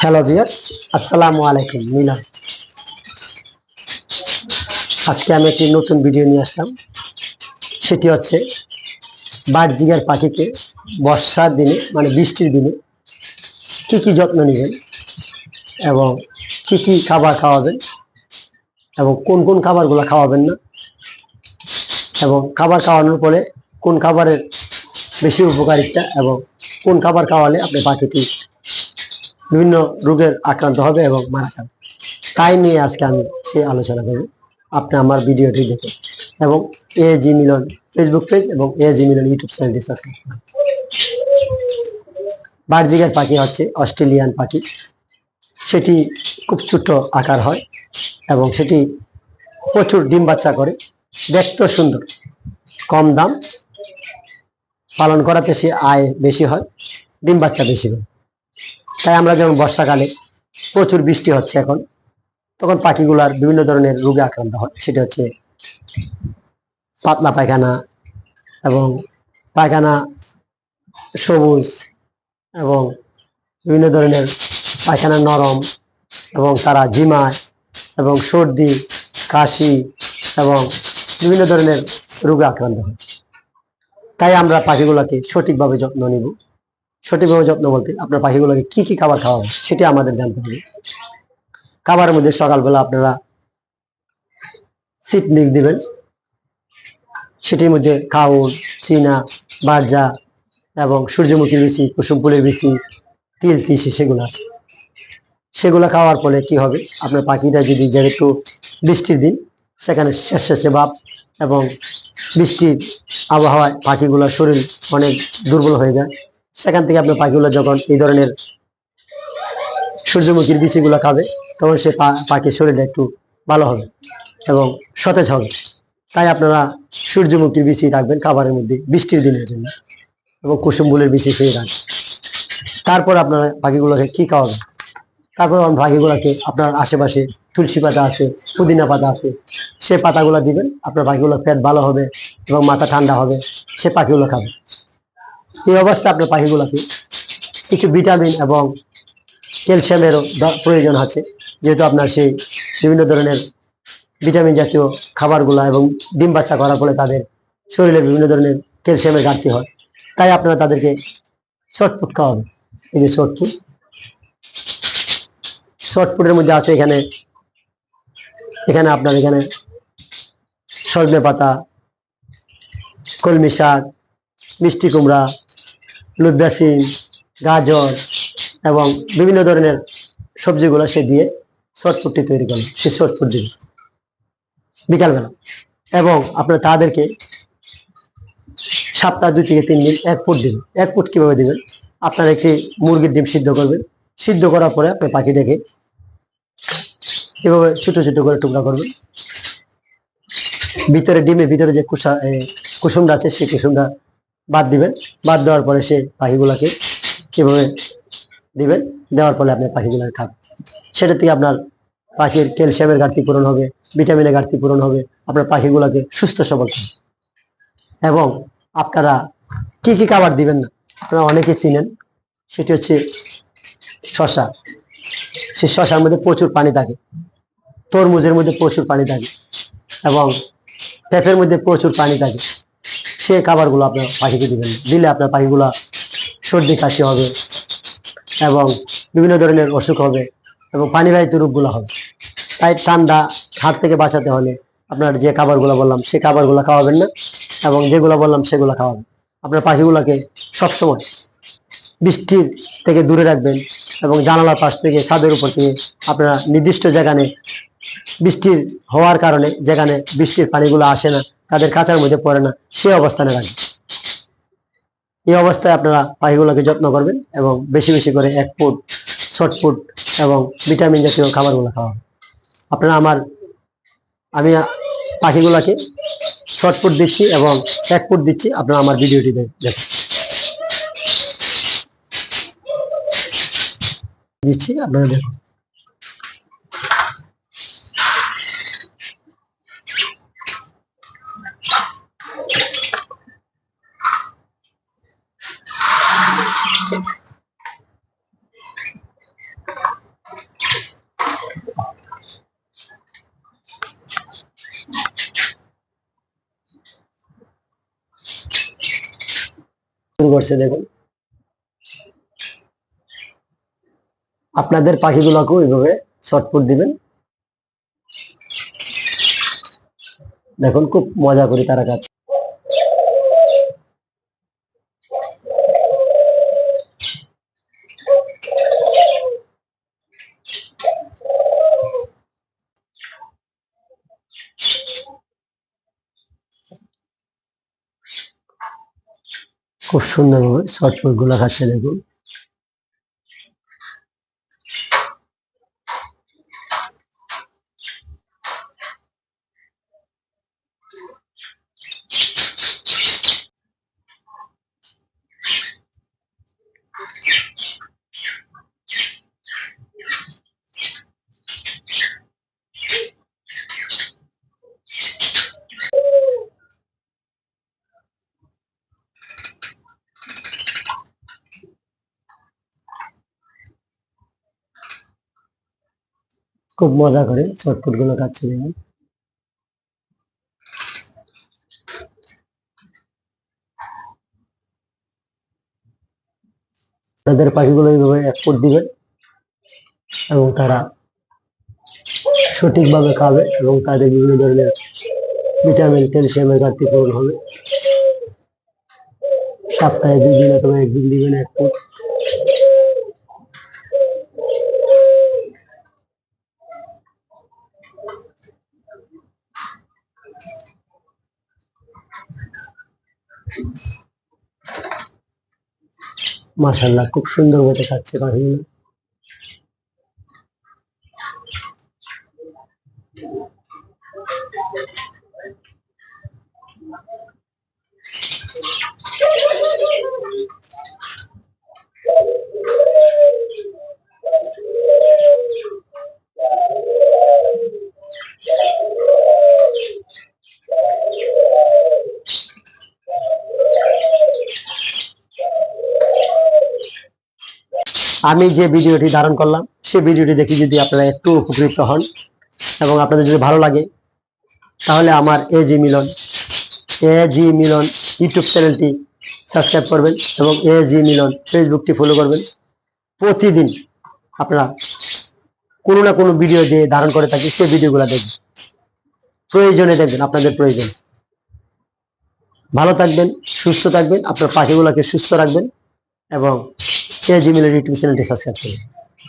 Hello viewers আসসালামু আলাইকুম মিনা আজকে আমি একটি নতুন ভিডিও নিয়ে আসলাম। সেটি হচ্ছে বার্জিগার পাখিকে বর্ষার দিনে মানে বৃষ্টির দিনে কি কি যত্ন নেবেন এবং কি কি খাবার খাওয়াবেন এবং কোন কোন খাবারগুলো খাওয়াবেন না এবং খাবার খাওয়ানোর পরে কোন খাবারের বেশি উপকারিতা এবং কোন খাবার খাওয়ালে আপনি পাখিটি বিভিন্ন রোগের আক্রান্ত হবে এবং মারা যাবে। তাই নিয়ে আজকে আমি সেই আলোচনা করব। আপনি আমার ভিডিওটি দেখুন এবং এ জি মিলন ফেসবুক পেজ এবং এ জি মিলন ইউটিউব চ্যানেলটি সাবস্ক্রাইব করুন। বার্জিকের পাখি হচ্ছে অস্ট্রেলিয়ান পাখি। সেটি খুব ছোট আকার হয় এবং সেটি প্রচুর ডিম বাচ্চা করে, দেখতেও সুন্দর, কম দাম পালন করাতে সে আয় বেশি হয়, ডিম বাচ্চা বেশি হয়। তাই আমরা যেমন বর্ষাকালে প্রচুর বৃষ্টি হচ্ছে এখন, তখন পাখিগুলার বিভিন্ন ধরনের রোগে আক্রান্ত হয়। সেটা হচ্ছে পাতলা পায়খানা এবং পায়খানা সবুজ এবং বিভিন্ন ধরনের পায়খানা নরম এবং তারা ঝিমায় এবং সর্দি, কাশি এবং বিভিন্ন ধরনের রোগে আক্রান্ত হয়। তাই আমরা পাখিগুলোকে সঠিকভাবে যত্ন নিব। সঠিকভাবে যত্ন বলতে আপনার পাখিগুলোকে কি কি খাবার খাওয়াবেন সেটি আমাদের জানতে হবে। খাবারের মধ্যে সকালবেলা আপনারা সিট মিল্ক দিবেন। সেটির মধ্যে খাউন, চীনা বারজা এবং সূর্যমুখীর বিচি কুসুম ফুলের বিচি, তিল, তিসি সেগুলো আছে। সেগুলো খাওয়ার ফলে কি হবে? আপনার পাখিটা যদি যেহেতু বৃষ্টির দিন, সেখানে শেষ শেষে ভাব এবং বৃষ্টির আবহাওয়ায় পাখিগুলোর শরীর অনেক দুর্বল হয়ে যায়। সেখান থেকে আপনার পাখিগুলো যখন এই ধরনের সূর্যমুখীর বিচিগুলো খাবে, তখন সে পাখির শরীরটা একটু ভালো হবে এবং সতেজ হবে। তাই আপনারা সূর্যমুখীর বিচি রাখবেন খাবারের মধ্যে বৃষ্টির দিনের জন্য এবং কুসুম ফুলের বিচি সেই রাখবেন। তারপর আপনারা পাখিগুলোকে কি খাওয়াবেন? তারপর পাখিগুলোকে আপনার আশেপাশে তুলসী পাতা আছে, পুদিনা পাতা আছে, সে পাতাগুলো দিবেন, আপনার পাখিগুলোর পেট ভালো হবে এবং মাথা ঠান্ডা হবে, সে পাখিগুলো খাবে। এই অবস্থা আপনার পাখিগুলোকে কিছু ভিটামিন এবং ক্যালসিয়ামেরও প্রয়োজন আছে। যেহেতু আপনার সেই বিভিন্ন ধরনের ভিটামিন জাতীয় খাবারগুলো এবং ডিম বাচ্চা করার ফলে তাদের শরীরে বিভিন্ন ধরনের ক্যালসিয়ামের ঘাটতি হয়, তাই আপনারা তাদেরকে শর্টফুট খাওয়াবেন। এই যে শর্টফুট শর্টফুটের মধ্যে আছে এখানে এখানে আপনার এখানে সজনে পাতা, কলমি শাক, মিষ্টি কুমড়া লুদ্দাসিন গাজর এবং বিভিন্ন ধরনের সবজিগুলো সে দিয়ে শর্টফুটটি তৈরি করল সে শর্টফুট দিবে বিকালবেলা। এবং আপনার তাদেরকে সপ্তাহ দুই থেকে তিন দিন এক ফুট দিবেন। এক ফুট কীভাবে দিবেন? আপনার একটি মুরগির ডিম সিদ্ধ করবেন। সিদ্ধ করার পরে আপনি পাখিটাকে এভাবে ছোট ছোট করে টুকরা করবেন ভিতরে ডিমের ভিতরে যে কুসা কুসুমটা আছে, সেই কুসুমটা বাদ দিবেন বাদ দেওয়ার পরে সে পাখিগুলোকে এভাবে দিবেন দেওয়ার ফলে আপনি পাখিগুলো খাবেন সেটা থেকে আপনার পাখির ক্যালসিয়ামের ঘাটতি পূরণ হবে, ভিটামিনের ঘাটতি পূরণ হবে, আপনার পাখিগুলোকে সুস্থ সবল করবে। এবং আপনারা কি কি খাবার দিবেন না? আপনারা অনেকে চিনেন, সেটি হচ্ছে শশা সেই শশার মধ্যে প্রচুর পানি থাকে। তরমুজের মধ্যে প্রচুর পানি থাকে এবং পেঁপের মধ্যে প্রচুর পানি থাকে। সে খাবারগুলো আপনার পাখিকে দিবেন। দিলে আপনার পাখিগুলো সর্দি, কাশি হবে এবং বিভিন্ন ধরনের অসুখ হবে এবং পানিবাহিত রোগগুলো হবে। তাই ঠান্ডা হাত থেকে বাঁচাতে হলে আপনার যে খাবারগুলো বললাম, সেই খাবারগুলো খাওয়াবেন না এবং যেগুলো বললাম, সেগুলো খাওয়াবেন। আপনার পাখিগুলোকে সবসময় বৃষ্টির থেকে দূরে রাখবেন এবং জানালার পাশ থেকে ছাদের উপর থেকে আপনারা নির্দিষ্ট যেখানে বৃষ্টির হওয়ার কারণে যেখানে বৃষ্টির পানিগুলো আসে না, তাদের কাঁচার মধ্যে পড়ে না, সে অবস্থানে রাখবেন এই অবস্থায় আপনারা পাখিগুলোকে যত্ন করবেন এবং বেশি বেশি করে এক ফুট শর্ট ফুট এবং ভিটামিন জাতীয় খাবারগুলো খাওয়াবেন। আপনারা আমার, আমি পাখিগুলোকে শর্ট ফুট দিচ্ছি এবং এক ফুট দিচ্ছি, আপনারা আমার ভিডিওটি দেখ- দেখুন। দিচ্ছি, আপনারা দেখুন। করছে দেখুন। আপনাদের পাখিগুলোকেও ওইভাবে শটপুট দিবেন। দেখুন খুব মজা করি তারা কাজ খুব সুন্দরভাবে শর্টপুটগুলো খাচ্ছে দেখুন। খুব মজা করে শর্টপুটগুলো খাচ্ছে দেখুন। তাদের পাখিগুলো এইভাবে এক ফুট দিবেন এবং তারা সঠিকভাবে খাবে এবং তাদের বিভিন্ন ধরনের ভিটামিন ক্যালসিয়ামের ঘাটতি পূরণ হবে। সপ্তাহে দুই দিন অথবা একদিন দিবেন এক ফুট। মাশাল্লাহ খুব সুন্দর ভাবে খাচ্ছে পাখিগুলো আমি যে ভিডিওটি ধারণ করলাম সেই ভিডিওটি দেখে যদি আপনারা একটু উপকৃত হন এবং আপনাদের যদি ভালো লাগে, তাহলে আমার এ জি মিলন এ জি মিলন ইউটিউব চ্যানেলটি সাবস্ক্রাইব করবেন এবং এ জি মিলন ফেসবুকটি ফলো করবেন। প্রতিদিন আপনারা কোনো না কোনো ভিডিও দিয়ে ধারণ করে থাকি, সেই ভিডিওগুলো দেখবেন। প্রয়োজনে দেখবেন, আপনাদের প্রয়োজন। ভালো থাকবেন, সুস্থ থাকবেন, আপনার পাখিগুলোকে সুস্থ রাখবেন এবং এ জি মিলন ইউটিউব চ্যানেলটি সাবস্ক্রাইব করবেন